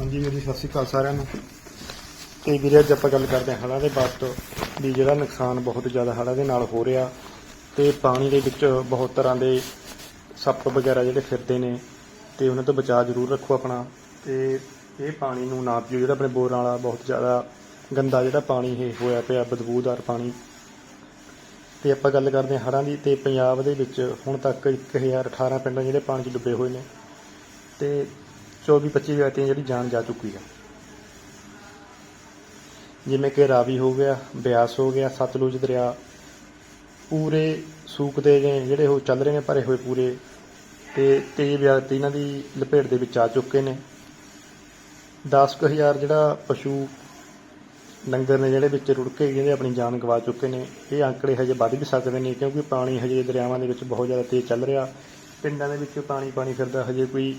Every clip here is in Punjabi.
ਹਾਂਜੀ, ਵੀਰ ਸਤਿ ਸ਼੍ਰੀ ਅਕਾਲ ਸਾਰਿਆਂ ਨੂੰ। ਤੇ ਵੀਰੇ, ਅੱਜ ਆਪਾਂ ਗੱਲ ਕਰਦੇ ਹਾਂ ਹੜ੍ਹਾਂ ਦੇ ਬਾਬਤ ਵੀ ਜਿਹੜਾ ਨੁਕਸਾਨ ਬਹੁਤ ਜ਼ਿਆਦਾ ਹੜ੍ਹਾਂ ਦੇ ਨਾਲ ਹੋ ਰਿਹਾ ਤੇ ਪਾਣੀ ਦੇ ਵਿੱਚ ਬਹੁਤ ਤਰ੍ਹਾਂ ਦੇ ਸੱਪ ਵਗੈਰਾ ਜਿਹੜੇ ਫਿਰਦੇ ਨੇ ਤੇ ਉਹਨਾਂ ਤੋਂ ਬਚਾਅ ਜ਼ਰੂਰ ਰੱਖੋ ਆਪਣਾ। ਤੇ ਇਹ ਪਾਣੀ ਨੂੰ ਨਾ ਪੀਓ, ਜਿਹੜਾ ਆਪਣੇ ਬੋਰਾਂ ਵਾਲਾ ਬਹੁਤ ਜ਼ਿਆਦਾ ਗੰਦਾ ਜਿਹੜਾ ਪਾਣੀ ਇਹ ਹੋਇਆ ਪਿਆ, ਬਦਬੂਦਾਰ ਪਾਣੀ। ਤੇ ਆਪਾਂ ਗੱਲ ਕਰਦੇ ਹਾਂ ਹੜ੍ਹਾਂ ਦੀ ਤੇ ਪੰਜਾਬ ਦੇ ਵਿੱਚ ਹੁਣ ਤੱਕ 1018 ਪਿੰਡ ਜਿਹੜੇ ਪਾਣੀ 'ਚ ਡੁੱਬੇ ਹੋਏ ਨੇ। ਤੇ 24 25 ਵਿਅਕਤੀਆਂ ਜਿਹੜੀ ਜਾਨ ਜਾ ਚੁੱਕੀ ਆ। ਜਿਵੇਂ ਕਿ ਰਾਵੀ ਹੋ ਗਿਆ, ਬਿਆਸ ਹੋ ਗਿਆ, ਸਤਲੁਜ ਦਰਿਆ, ਪੂਰੇ ਸੂਕਦੇ ਨੇ, ਜਿਹੜੇ ਉਹ ਚੱਲ ਰਹੇ ਨੇ, ਭਰੇ ਹੋਏ ਪੂਰੇ, ਤੇ 23 ਵਿਅਕਤੀ ਇਹਨਾਂ ਦੀ ਲਪੇਟ ਦੇ ਵਿੱਚ ਆ ਚੁੱਕੇ ਨੇ। 10000 ਜਿਹੜਾ ਪਸ਼ੂ ਲੰਗਰ ਨੇ, ਜਿਹੜੇ ਵਿੱਚ ਰੁੜ ਕੇ ਜਿਹੜੇ ਆਪਣੀ ਜਾਨ ਗਵਾ ਚੁੱਕੇ ਨੇ, ਇਹ ਅੰਕੜੇ ਹਜੇ ਵੱਧ ਵੀ ਸਕਦੇ ਨੇ, ਕਿਉਂਕਿ ਪਾਣੀ ਹਜੇ ਦਰਿਆਵਾਂ ਦੇ ਵਿੱਚ ਬਹੁਤ ਜ਼ਿਆਦਾ ਤੇਜ਼ ਚੱਲ ਰਿਹਾ। ਪਿੰਡਾਂ ਦੇ ਵਿੱਚ ਪਾਣੀ ਪਾਣੀ ਫਿਰਦਾ, ਹਜੇ ਕੋਈ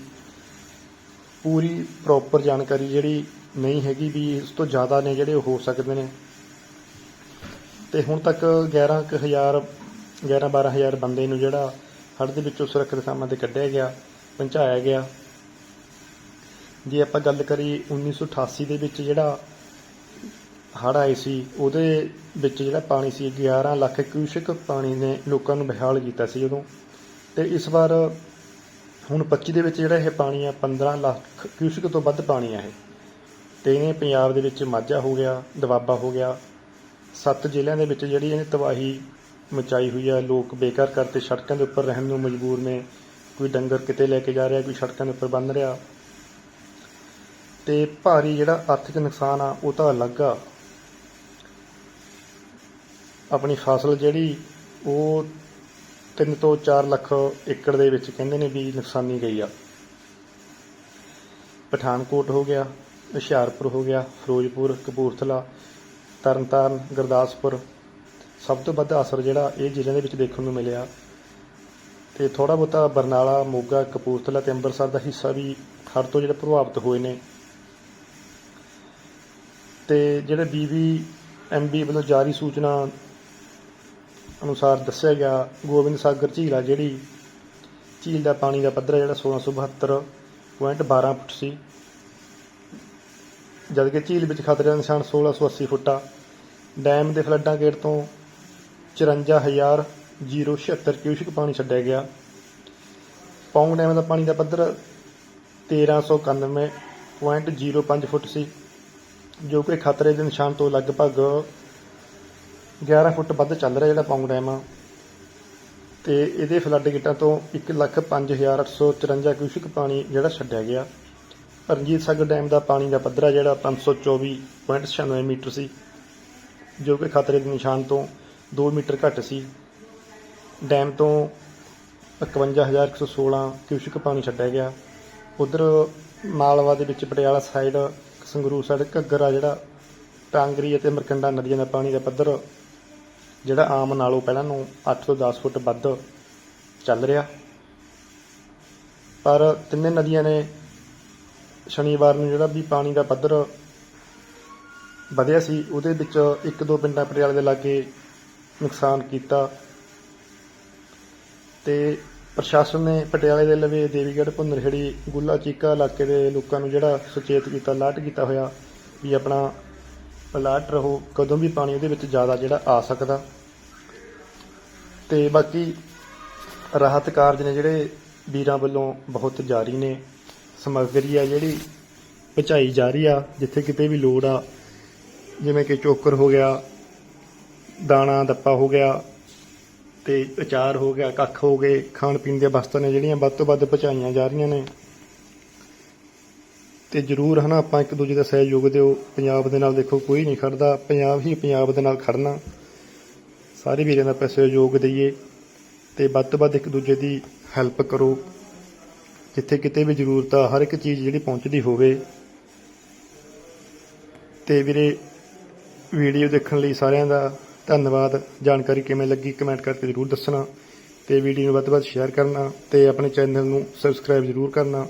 ਪੂਰੀ ਪ੍ਰੋਪਰ ਜਾਣਕਾਰੀ ਜਿਹੜੀ ਨਹੀਂ ਹੈਗੀ ਵੀ ਇਸ ਤੋਂ ਜ਼ਿਆਦਾ ਨੇ ਜਿਹੜੇ ਉਹ ਹੋ ਸਕਦੇ ਨੇ। ਤੇ ਹੁਣ ਤੱਕ 11000 11 12000 ਬੰਦੇ ਨੂੰ ਜਿਹੜਾ ਹੜ੍ਹ ਦੇ ਵਿੱਚੋਂ ਸੁਰੱਖਿਅਤ ਥਾਵਾਂ ਤੇ ਕੱਢਿਆ ਗਿਆ, ਪਹੁੰਚਾਇਆ ਗਿਆ। ਜੇ ਆਪਾਂ ਗੱਲ ਕਰੀ 1988 ਦੇ ਵਿੱਚ ਜਿਹੜਾ ਹੜ੍ਹ ਆਏ ਸੀ, ਉਹਦੇ ਵਿੱਚ ਜਿਹੜਾ ਪਾਣੀ ਸੀ 11 ਲੱਖ ਕਿਊਸਿਕ ਪਾਣੀ ਨੇ ਲੋਕਾਂ ਨੂੰ ਬਹਾਲ ਕੀਤਾ ਸੀ ਉਦੋਂ। ਤੇ ਇਸ ਵਾਰ ਹੁਣ 25 ਦੇ ਵਿੱਚ ਜਿਹੜਾ ਇਹ ਪਾਣੀ ਆ 15 ਲੱਖ ਕਿਊਸਿਕ ਤੋਂ ਵੱਧ ਪਾਣੀ ਆ ਇਹ। ਤੇ ਇਹਨੇ ਪੰਜਾਬ ਦੇ ਵਿੱਚ ਮਾਝਾ ਹੋ ਗਿਆ, ਦਵਾਬਾ ਹੋ ਗਿਆ, ਸੱਤ ਜ਼ਿਲ੍ਹਿਆਂ ਦੇ ਵਿੱਚ ਜਿਹੜੀ ਇਹਨੇ ਤਬਾਹੀ ਮਚਾਈ ਹੋਈ ਆ, ਲੋਕ ਬੇਕਾਰ ਕਰਤੇ ਸੜਕਾਂ ਦੇ ਉੱਪਰ ਰਹਿਣ ਨੂੰ ਮਜਬੂਰ ਨੇ। ਕੋਈ ਡੰਗਰ ਕਿਤੇ ਲੈ ਕੇ ਜਾ ਰਿਹਾ, ਕੋਈ ਸੜਕਾਂ ਦੇ ਉੱਪਰ ਬੰਨ ਰਿਹਾ। ਤੇ ਭਾਰੀ ਜਿਹੜਾ ਆਰਥਿਕ ਨੁਕਸਾਨ ਆ, ਉਹ ਤਾਂ ਅਲੱਗ ਆ। ਆਪਣੀ ਫਸਲ ਜਿਹੜੀ, ਉਹ 3 ਤੋਂ 4 ਲੱਖ ਏਕੜ ਦੇ ਵਿੱਚ ਕਹਿੰਦੇ ਨੇ ਵੀ ਨੁਕਸਾਨੀ ਗਈ ਆ। ਪਠਾਨਕੋਟ ਹੋ ਗਿਆ, ਹੁਸ਼ਿਆਰਪੁਰ ਹੋ ਗਿਆ, ਫਿਰੋਜ਼ਪੁਰ, ਕਪੂਰਥਲਾ, ਤਰਨਤਾਰਨ, ਗੁਰਦਾਸਪੁਰ, ਸਭ ਤੋਂ ਵੱਧ ਅਸਰ ਜਿਹੜਾ ਇਹ ਜ਼ਿਲ੍ਹਿਆਂ ਦੇ ਵਿੱਚ ਦੇਖਣ ਨੂੰ ਮਿਲਿਆ। ਤੇ ਥੋੜਾ ਬਹੁਤਾ ਬਰਨਾਲਾ, ਮੋਗਾ, ਕਪੂਰਥਲਾ ਤੇ ਅੰਮ੍ਰਿਤਸਰ ਦਾ ਹਿੱਸਾ ਵੀ ਹੜ੍ਹ ਤੋਂ ਜਿਹੜੇ ਪ੍ਰਭਾਵਿਤ ਹੋਏ ਨੇ। ਤੇ ਜਿਹੜੇ ਬੀਬੀ ਐਮਬੀ ਵੱਲੋਂ ਜਾਰੀ ਸੂਚਨਾ ਅਨੁਸਾਰ ਦੱਸਿਆ ਗਿਆ, ਗੋਬਿੰਦ ਸਾਗਰ ਝੀਲ ਆ ਜਿਹੜੀ ਝੀਲ ਦਾ ਪਾਣੀ ਦਾ ਪੱਧਰ ਆ ਜਿਹੜਾ 1672.12 ਫੁੱਟ ਸੀ। ਜਦਕਿ ਝੀਲ ਵਿੱਚ ਖਤਰੇ ਦਾ ਨਿਸ਼ਾਨ 1680 ਫੁੱਟ ਆ। ਡੈਮ ਦੇ ਫਲੱਡਾਂ ਗੇਟ ਤੋਂ 54076 ਕਿਊਸਿਕ ਪਾਣੀ ਛੱਡਿਆ ਗਿਆ। ਪੌਂਗ ਡੈਮ ਦਾ ਪਾਣੀ ਦਾ ਪੱਧਰ 1391.05 ਫੁੱਟ ਸੀ, ਜੋ ਕਿ ਖਤਰੇ ਦੇ ਨਿਸ਼ਾਨ ਤੋਂ ਲਗਭਗ 11 ਫੁੱਟ ਵੱਧ ਚੱਲ ਰਿਹਾ ਜਿਹੜਾ ਪੌਂਗ ਡੈਮ ਆ। ਤੇ ਇਹਦੇ ਫਲੱਡ ਗੇਟਾਂ ਤੋਂ 105854 ਕਿਊਸਿਕ ਪਾਣੀ ਜਿਹੜਾ ਛੱਡਿਆ ਗਿਆ। ਰਣਜੀਤ ਸਾਗਰ ਡੈਮ ਦਾ ਪਾਣੀ ਦਾ ਪੱਧਰ ਆ ਜਿਹੜਾ 524.96 ਮੀਟਰ ਸੀ, ਜੋ ਕਿ ਖਤਰੇ ਦੇ ਨਿਸ਼ਾਨ ਤੋਂ 2 ਮੀਟਰ ਘੱਟ ਸੀ। ਡੈਮ ਤੋਂ 51116 ਕਿਊਸਿਕ ਪਾਣੀ ਛੱਡਿਆ ਗਿਆ। ਉਧਰ ਮਾਲਵਾ ਦੇ ਵਿੱਚ ਪਟਿਆਲਾ ਸਾਈਡ ਸੰਗਰੂਰ ਸਾਈਡ ਘੱਗਰਾ ਜਿਹੜਾ ਟਾਂਗਰੀ ਅਤੇ ਮਰਕੰਡਾ ਨਦੀਆਂ ਦਾ ਪਾਣੀ ਦਾ ਪੱਧਰ ਜਿਹੜਾ ਆਮ ਨਾਲੋਂ ਪਹਿਲਾਂ ਨੂੰ 8 ਤੋਂ 10 ਫੁੱਟ ਵੱਧ ਚੱਲ ਰਿਹਾ। ਪਰ ਤਿੰਨੇ ਨਦੀਆਂ ਨੇ ਸ਼ਨੀਵਾਰ ਨੂੰ ਜਿਹੜਾ ਵੀ ਪਾਣੀ ਦਾ ਪੱਧਰ ਵਧਿਆ ਸੀ, ਉਹਦੇ ਵਿੱਚ ਇੱਕ ਦੋ ਪਿੰਡਾਂ ਪਟਿਆਲੇ ਦੇ ਲਾਗੇ ਨੁਕਸਾਨ ਕੀਤਾ। ਤੇ ਪ੍ਰਸ਼ਾਸਨ ਨੇ ਪਟਿਆਲੇ ਦੇ ਲਵੇ ਦੇਵੀਗੜ੍ਹ, ਭੁੰਨਰਹੇੜੀ, ਗੁੱਲਾ ਚੀਕਾ ਇਲਾਕੇ ਦੇ ਲੋਕਾਂ ਨੂੰ ਜਿਹੜਾ ਸੁਚੇਤ ਕੀਤਾ, ਅਲਰਟ ਕੀਤਾ ਹੋਇਆ ਵੀ ਆਪਣਾ ਅਲਰਟ ਰਹੋ, ਕਦੋਂ ਵੀ ਪਾਣੀ ਉਹਦੇ ਵਿੱਚ ਜ਼ਿਆਦਾ ਜਿਹੜਾ ਆ ਸਕਦਾ। ਤੇ ਬਾਕੀ ਰਾਹਤ ਕਾਰਜ ਨੇ ਜਿਹੜੇ ਵੀਰਾਂ ਵੱਲੋਂ ਬਹੁਤ ਜਾਰੀ ਨੇ। ਸਮੱਗਰੀ ਆ ਜਿਹੜੀ, ਪਹੁੰਚਾਈ ਜਾ ਰਹੀ ਆ, ਜਿੱਥੇ ਕਿਤੇ ਵੀ ਲੋੜ ਆ, ਜਿਵੇਂ ਕਿ ਚੋਕਰ ਹੋ ਗਿਆ, ਦਾਣਾ ਦੱਪਾ ਹੋ ਗਿਆ, ਤੇ ਅਚਾਰ ਹੋ ਗਿਆ, ਕੱਖ ਹੋ ਗਏ ਖਾਣ ਪੀਣ ਦੀਆਂ ਵਸਤਾਂ ਨੇ ਜਿਹੜੀਆਂ ਵੱਧ ਤੋਂ ਵੱਧ ਪਹੁੰਚਾਈਆਂ ਜਾ ਰਹੀਆਂ ਨੇ। ਤੇ ਜਰੂਰ ਹਨਾ, ਆਪਾਂ ਇੱਕ ਦੂਜੇ ਦਾ ਸਹਿਯੋਗ ਦਿਓ। ਪੰਜਾਬ ਦੇ ਨਾਲ ਦੇਖੋ, ਕੋਈ ਨਹੀਂ ਖੜਦਾ। ਪੰਜਾਬ ਹੀ ਪੰਜਾਬ ਦੇ ਨਾਲ ਖੜਨਾ। ਸਾਰੇ ਵੀਰਾਂ ਦਾ ਆਪਾਂ ਸਹਿਯੋਗ ਦਈਏ ਤੇ ਵੱਧ ਤੋਂ ਵੱਧ ਇੱਕ ਦੂਜੇ ਦੀ ਹੈਲਪ ਕਰੋ। ਜਿੱਥੇ ਕਿਤੇ ਵੀ ਜ਼ਰੂਰਤ ਆ, ਹਰ ਇੱਕ ਚੀਜ਼ ਜਿਹੜੀ ਪਹੁੰਚਦੀ ਹੋਵੇ। ਤੇ ਵੀਰੇ, ਵੀਡੀਓ ਦੇਖਣ ਲਈ ਸਾਰਿਆਂ ਦਾ ਧੰਨਵਾਦ। ਜਾਣਕਾਰੀ ਕਿਵੇਂ ਲੱਗੀ ਕਮੈਂਟ ਕਰਕੇ ਜ਼ਰੂਰ ਦੱਸਣਾ। ਤੇ ਵੀਡੀਓ ਨੂੰ ਵੱਧ ਤੋਂ ਵੱਧ ਸ਼ੇਅਰ ਕਰਨਾ ਤੇ ਆਪਣੇ ਚੈਨਲ ਨੂੰ ਸਬਸਕ੍ਰਾਈਬ ਜ਼ਰੂਰ ਕਰਨਾ।